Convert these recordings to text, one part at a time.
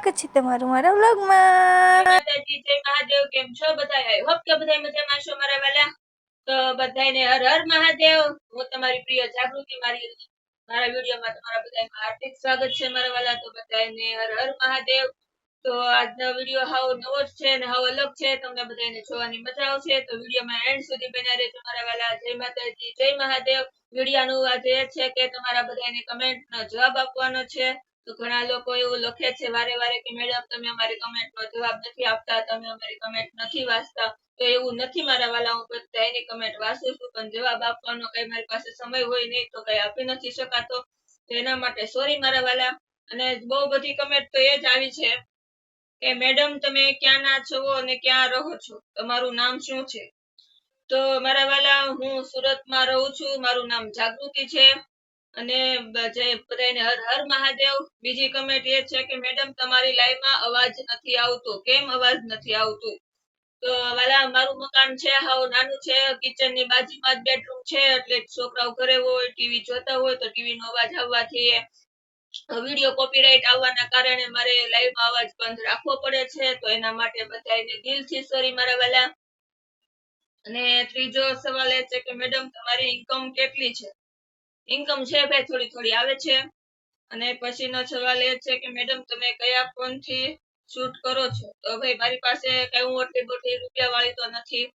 સ્વાગત છે તમારું મારા વ્લોગમાં. માતાજી, જય મહાદેવ. કેમ છો બધા આઈ હોપ કે બધા મજામાં છો મારા વાલા. તો બધાને હર હર મહાદેવ. હું તમારી પ્રિય જાગૃતિ, મારી મારા વિડીયોમાં તમારા બધાનું હાર્દિક સ્વાગત છે મારા વાલા. તો બધાને હર હર મહાદેવ. તો આજનો વીડિયો હાવ નવો જ છે અને હાવ અલગ છે. તમને બધાને જોવાની મજા આવશે. તો વિડીયોમાં એન્ડ સુધી બન્યા રહેજો મારા વાલા. જય માતાજી, જય મહાદેવ. વિડીયાનું આજે છે કે તમારા બધાને કમેન્ટનો જવાબ આપવાનો છે. તો ઘણા લોકો એવું લખે છે, વારે વારે કે મેડમ, તમે અમારી કમેન્ટનો જવાબ નથી આપતા, તમે અમારી કમેન્ટ નથી વાંચતા. તો એવું નથી મારા વાલા હું બધાની કમેન્ટ વાંચું છું, પણ જવાબ આપવાનો કઈ મારી પાસે સમય હોય નહીં તો કઈ આપી નથી શકાતો. તો એના માટે સોરી મારા વાલા. અને બહુ બધી કમેન્ટ તો એ જ આવી છે કે, મેડમ, તમે ક્યાં ના છો અને ક્યાં રહો છો? તમારું નામ શું છે? તો મારા વાલા, હું સુરતમાં રહું છું. મારું નામ જાગૃતિ છે. અને બધાને હર હર મહાદેવ, બીજી કમેન્ટ એ છે કે, મેડમ, તમારી લાઈવમાં અવાજ નથી આવતો. કેમ અવાજ નથી આવતો? તો વાલા, મારું મકાન છે, હાવ નાનું છે કિચનની બાજુમાં જ બેડરૂમ છે, એટલે છોકરાઓ ઘરે હોય ટીવી જોતા હોય, તો ટીવી નો અવાજ આવવાથી વીડિયો કોપીરાઇટ આવવાના કારણે મારે લાઈવમાં અવાજ બંધ રાખવો પડે છે. તો એના માટે બધાને દિલથી સોરી મારા વાલા. અને ત્રીજો સવાલ એ છે કે, મેડમ, તમારી ઇન્કમ કેટલી છે? ઇન્કમ છે ભાઈ, થોડી થોડી આવે છે. અને પછીનો સવાલ એ છે કે, મેડમ, તમે કયા ફોન શૂટ કરો છો? તો ભાઈ, મારી પાસે કઈ હું એટલી રૂપિયા વાળી તો નથી.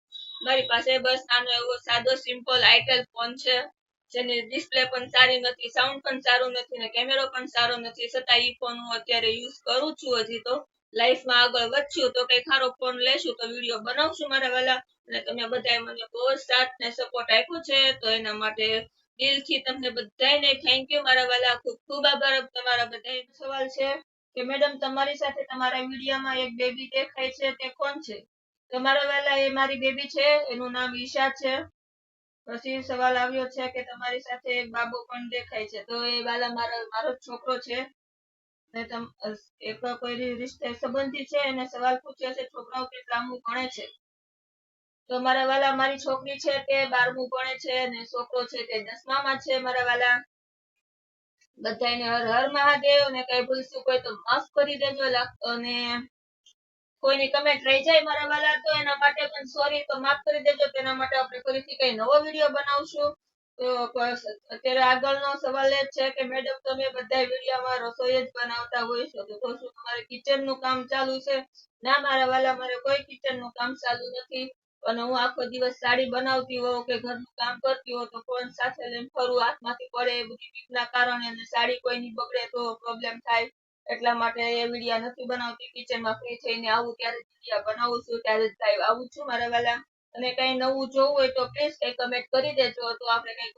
મારી પાસે બસ આનો એવો સાદો સિમ્પલ આઈટેલ ફોન છે, જેની ડિસ્પ્લે પણ સારી નથી સાઉન્ડ પણ સારું નથી ને કેમેરો પણ સારો નથી. છતાં ઈ ફોન હું અત્યારે યુઝ કરું છું હજી તો. લાઈફમાં આગળ વધશું તો કઈ સારો ફોન લેશું તો વીડિયો બનાવશું મારા વાલા. અને તમે બધાએ મને બહુ સાથ ને સપોર્ટ આપ્યો છે, તો એના માટે દિલથી તમને બધાને થેન્ક યુ મારા વાલા, ખૂબ ખૂબ આભાર. તમારા બધા સવાલ છે કે, મેડમ, તમારી સાથે તમારા વિડીયોમાં એક બેબી દેખાય છે, તે કોણ છે? તમારા વાલા, એ મારી બેબી છે, એનું નામ ઈશા છે. પછી સવાલ આવ્યો છે કે, તમારી સાથે એક બાબો પણ દેખાય છે. તો એ વાલા મારો મારો છોકરો છે. ને તમ એક કોઈ રિશ્તે સંબંધી છે? અને સવાલ પૂછ્યો છે, છોકરાઓ કેટલામું ભણે છે? તો મારા વાલા, મારી છોકરી છે તે બારમું ભણે છે અને છોકરો છે તે દસમામાં છે મારા વાલા. બધાને હર હર મહાદેવ ને કઈ ભૂલશું કોઈ તો માફ કરી દેજો અને કોઈની કમેન્ટ રહી જાય મારા વાલા તો એના માટે પણ સોરી તો માફ કરી દેજો. તેના માટે આપણે ફરીથી કઈ નવો વીડિયો બનાવશું. તો અત્યારે આગળનો સવાલ એ છે કે મેડમ તમે બધા વિડીયોમાં રસોઈ જ બનાવતા હોય છો તો શું તમારે કિચનનું કામ ચાલુ છે. ના મારા વાલા, મારે કોઈ કિચનનું કામ ચાલુ નથી. અને હું આખો દિવસ સાડી બનાવતી હોઉં કે ઘરનું કામ કરતી હોઉં તો ફોન સાથે લઈને ફરું, હાથમાંથી પડે એ બધી બીકના કારણે અને સાડી કોઈની બગડે તો પ્રોબ્લેમ થાય. એટલા માટે એ વિડીયા નથી બનાવતી કિચનમાં ફ્રી થઈને આવું ત્યારે વિડીયા બનાવું છું, ત્યારે જ લાઈવ આવું છું મારા વાલા. અને કઈ નવું જોવું હોય તો પ્લીઝ કઈ કમેન્ટ કરી દેજો, તો આપણે કંઈક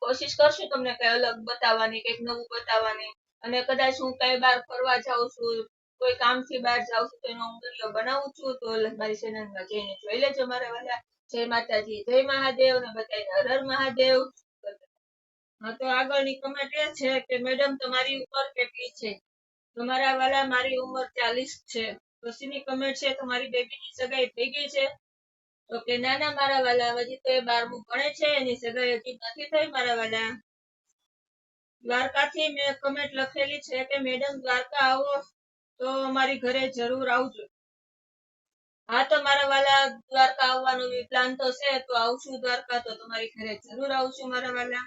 કોશિશ કરશું તમને કઈ અલગ બતાવવાની, કંઈક નવું બતાવવાની. અને કદાચ હું કઈ બહાર ફરવા જાઉં છું કોઈ કામથી બહાર જાઉં છું તો એનો હું બનાવું છું તો મારી ચેનલમાં જઈને જોઈ લેજો મારા વાલા. જય માતાજી, જય મહાદેવ ને બધાને હર હર મહાદેવ. તો આગળની કમેન્ટ એ છે કે, મેડમ, તમારી ઉંમર કેટલી છે? તમારા વાલા, મારી ઉંમર ચાલીસ છે. પછીની કમેન્ટ છે, તમારી બેબીની સગાઈ થઈ ગઈ છે? તો કે, ના ના, મારા વાલા, હજી તો એ બારમું ભણે છે, એની સગાઈ હજી નથી થઈ, મારા વાલા. દ્વારકાથી મેં કમેન્ટ લખેલી છે કે, મેડમ, દ્વારકા આવો. તો અમારી ઘરે જરૂર આવજો. હા, તો મારા વાલા દ્વારકા આવવાનો પ્લાન તો છે, તો આવશું દ્વારકા તો તમારી ઘરે જરૂર આવશું મારા વાલા.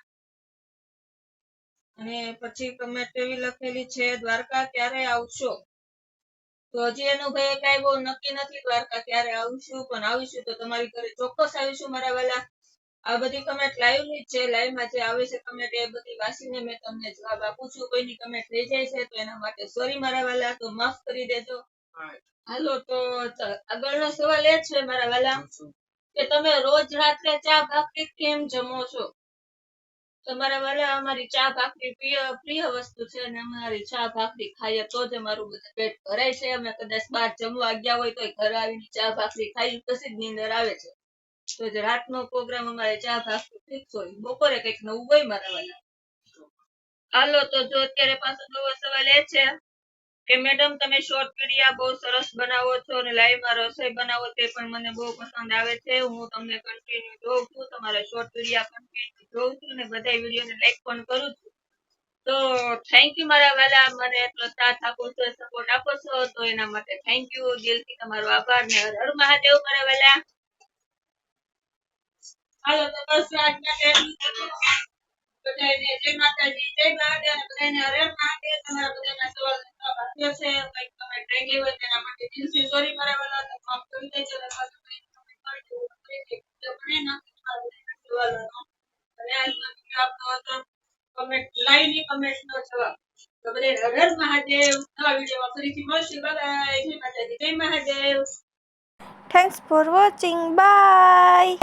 અને પછી કમેન્ટ એવી લખેલી છે, દ્વારકા ક્યારે આવશો? તો હજી એનું ભાઈ કઈ બહુ નક્કી નથી, દ્વારકા ક્યારે આવશું, પણ આવીશું તો તમારી ઘરે ચોક્કસ આવીશું મારા વાલા. આ બધી કમેન્ટ લાઈવની છે. લાઈવમાં જે આવે છે કમેન્ટ એ બધી વાંચીને મેં તમને જવાબ આપું છું. કોઈની કમેન્ટ રહી જાય છે તો એના માટે સોરી મારા વાલા તો માફ કરી દેજો. હાલો તો આગળનો સવાલ એ છે મારા વાલા કે તમે રોજ રાત્રે ચા ભાખરી કેમ જમો છો? તમારા વાલા અમારી ચા ભાખરી પ્રિય પ્રિય વસ્તુ છે અને અમારી ચા ભાખરી ખાઈએ તો જ અમારું બધું પેટ ભરાય છે. અમે કદાચ બહાર જમવા ગયા હોય તો ઘરે આવીને ચા ભાખરી ખાઈ પછી જ નીંદર આવે છે. તો જે રાતનો પ્રોગ્રામ અમારે ચા ભાખરી ફિક્સ હોય. બપોરે કંઈક નવું હોય મારા વાલા. હાલો, તો જો અત્યારે પાછો નવો સવાલ એ છે કે, મેડમ, તમે શોર્ટ વિડિયા બહુ સરસ બનાવો છો અને લાઈવમાં રસોઈ બનાવો તે પણ મને બહુ પસંદ આવે છે. હું તમને કન્ટિન્યુ જોઉં છું, તમારા શોર્ટ વિડિયા કન્ટિન્યુ જોઉં છું અને બધા વિડીયોને લાઈક પણ કરું છું. તો થેન્ક યુ મારા વાલા, મને એટલો સાથ આપો છો સપોર્ટ આપો છો. તો એના માટે થેન્ક યુ દિલથી તમારો આભાર ને હર મહાદેવ મારા વાલા. હાલો, તો બસ બધાના બધાના કમેન્ટ લાઈવની કમેન્ટ નો જવાબ. તો બધાય હર મહાદેવ. નવા વિડીયોમાં ફરીથી મળશે. બાય જય માતાજી, જય Mahadev. Thanks for watching bye